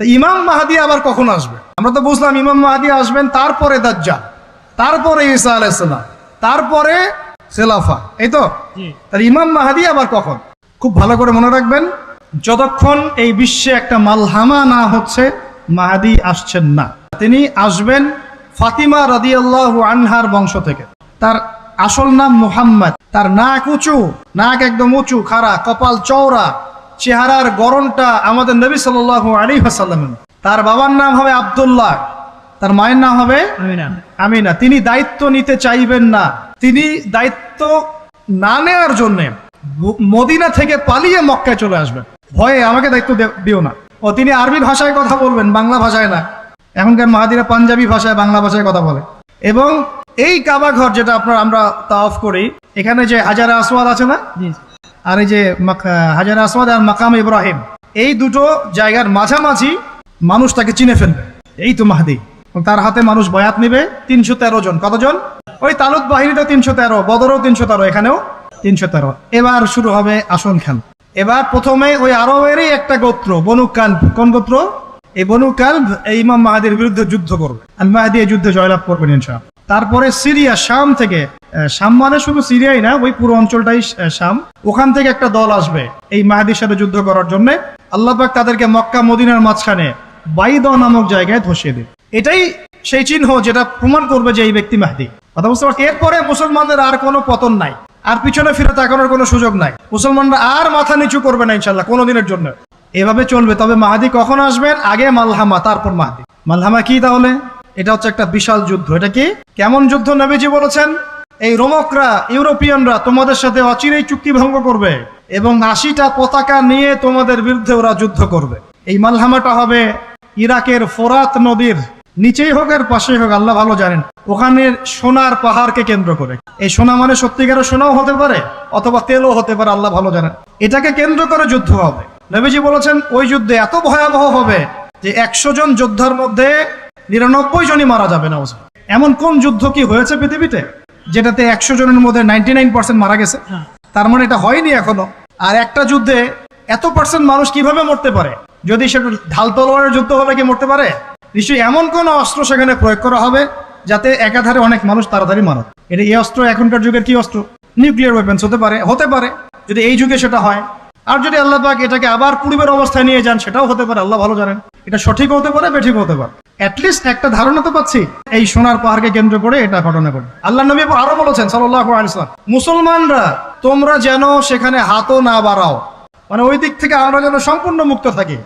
তা ইমাম মাহাদি আবার কখন আসবে? আমরা তো বুঝলাম ইমাম মাহাদি আসবেন তারপরে দাজ্জাল তারপরে ঈসা আলাইসাল্লাম তারপরে সেলাফা এই তো? তাহলে ইমাম মাহাদি আবার কখন? খুব ভালো করে মনে রাখবেন যতক্ষণ এই বিশ্বে একটা মালহামা না হচ্ছে মাহাদি আসছেন না। তিনি আসবেন ফাতিমা রাদিয়াল্লাহু আনহার বংশ থেকে। তার আসল নাম মুহাম্মদ তার নাক উঁচু নাক একদম উঁচু খাড়া কপাল চওড়া চেহারার গরমটা আমাদের নবী সাল্লাল্লাহু আলাইহি ওয়াসাল্লামের। তার বাবার নাম হবে আব্দুল্লাহ তার মায়ের নাম হবে আমিনা। তিনি দায়িত্ব নিতে চাইবেন না। তিনি দায়িত্ব না নেওয়ার জন্যে মদিনা থেকে পালিয়ে মক্কায় চলে আসবেন। ভয়ে আমাকে দায়িত্ব দিও না। ও তিনি আরবি ভাষায় কথা বলবেন বাংলা ভাষায় না। এখনকার মাহাদিরা পাঞ্জাবি ভাষায় বাংলা ভাষায় কথা বলে। এবং এই কাবা ঘর যেটা আপনার আমরা তাওয়াফ করি এখানে যে হাজারা আসওয়াদ আছে না? আর এই যে হাজার আসওয়াদ আর মাকাম ইব্রাহিম, এই দুটো জায়গার মাঝামাঝি মানুষ তাকে চিনে ফেলবে। এই তো মাহাদি। তার হাতে মানুষ বয়াত নেবে, তিনশো তেরো জন। কতজন? ওই তালুক বাহিনীতে তিনশো তেরো, বদরও তিনশো তেরো, এখানেও তিনশো তেরো। এবার শুরু হবে আসন খেল। এবার প্রথমে ওই আরবেরই একটা গোত্র, বনু কাল্ব। কোন গোত্র? এই বনু কাল্ব এই ইমাম মাহাদির বিরুদ্ধে যুদ্ধ করবে। আর মাহাদি এই যুদ্ধে জয়লাভ করবেন ইনশাআল্লাহ। তারপরে সিরিয়া, শাম থেকে শাম মানে শুধু সিরিয়াই না, ওই পুরো অঞ্চলটাই শাম। ওখান থেকে একটা দল আসবে এই মাহাদির সাথে যুদ্ধ করার জন্য। আল্লাহ পাক তাদেরকে মক্কা, মদিনার মাঝখানে বাইদ নামক জায়গায় ধসিয়ে দেবে এটাই সেই চিহ্ন যেটা প্রমাণ করবে যে এই ব্যক্তি মাহদি। কথা বুঝতে পারছি এরপরে মুসলমানদের আর কোনো পতন নাই। আর পিছনে ফিরে তাকানোর কোনো সুযোগ নাই। মুসলমানরা আর মাথা নিচু করবে না ইনশাল্লাহ কোনো দিনের জন্য। এভাবে চলবে। তবে মাহাদি কখন আসবেন? আগে মালহামা, তারপর মাহাদি। মালহামা কি তাহলে? এটা হচ্ছে একটা বিশাল যুদ্ধ। এটা কি? কেমন যুদ্ধ নবীজি বলেছেন? এই রোমকরা, ইউরোপিয়ানরা তোমাদের সাথে অচিরেই চুক্তি ভঙ্গ করবে এবং আশিটা পতাকা নিয়ে তোমাদের বিরুদ্ধে ওরা যুদ্ধ করবে। এই মালহামাটা হবে ইরাকের ফোরাত নদীর নিচেই হোক আর পাশেই হোক, আল্লাহ ভালো জানেন। ওখানে সোনার পাহাড়কে কেন্দ্র করে। এই সোনা মানে সত্যিকারের সোনাও হতে পারে অথবা তেলও হতে পারে, আল্লাহ ভালো জানেন। এটাকে কেন্দ্র করে যুদ্ধ হবে। নবীজি বলেছেন, ওই যুদ্ধে এত ভয়াবহ হবে যে একশো জন যোদ্ধার মধ্যে নিরানব্বই জনই মারা যাবে না। এমন কোন যুদ্ধ কি হয়েছে পৃথিবীতে? যেটাতে একশো জনের মধ্যে নাইনটি নাইন পার্সেন্ট মারা গেছে। তার মানে এটা হয়নি এখনও। আর একটা যুদ্ধে এত পার্সেন্ট মানুষ কীভাবে মরতে পারে? যদি সেটা ঢাল তলোয়ারের যুদ্ধ হলে কি মরতে পারে? নিশ্চয়ই এমন কোন অস্ত্র সেখানে প্রয়োগ করা হবে যাতে একাধারে অনেক মানুষ তাড়াতাড়ি মারা এটা এই অস্ত্র এখনকার যুগের কি অস্ত্র? নিউক্লিয়ার ওয়েপেন্স হতে পারে হতে পারে। যদি এই যুগে সেটা হয়। আর যদি আল্লাহ পাক এটাকে আবার পূর্বের অবস্থায় নিয়ে যান সেটাও হতে পারে আল্লাহ ভালো জানেন। এটা সঠিক হতে পারে বেঠিক হতে পারে। অ্যাটলিস্ট একটা ধারণা তো পাচ্ছি। এই সোনার পাহাড়কে কেন্দ্র করে এটা ঘটনা ঘটে। আল্লাহ নবী আরও বলেছেন সাল্লাহ মুসলমানরা, তোমরা যেন সেখানে হাতও না বাড়াও। মানে ওই দিক থেকে আমরা যেন সম্পূর্ণ মুক্ত থাকি।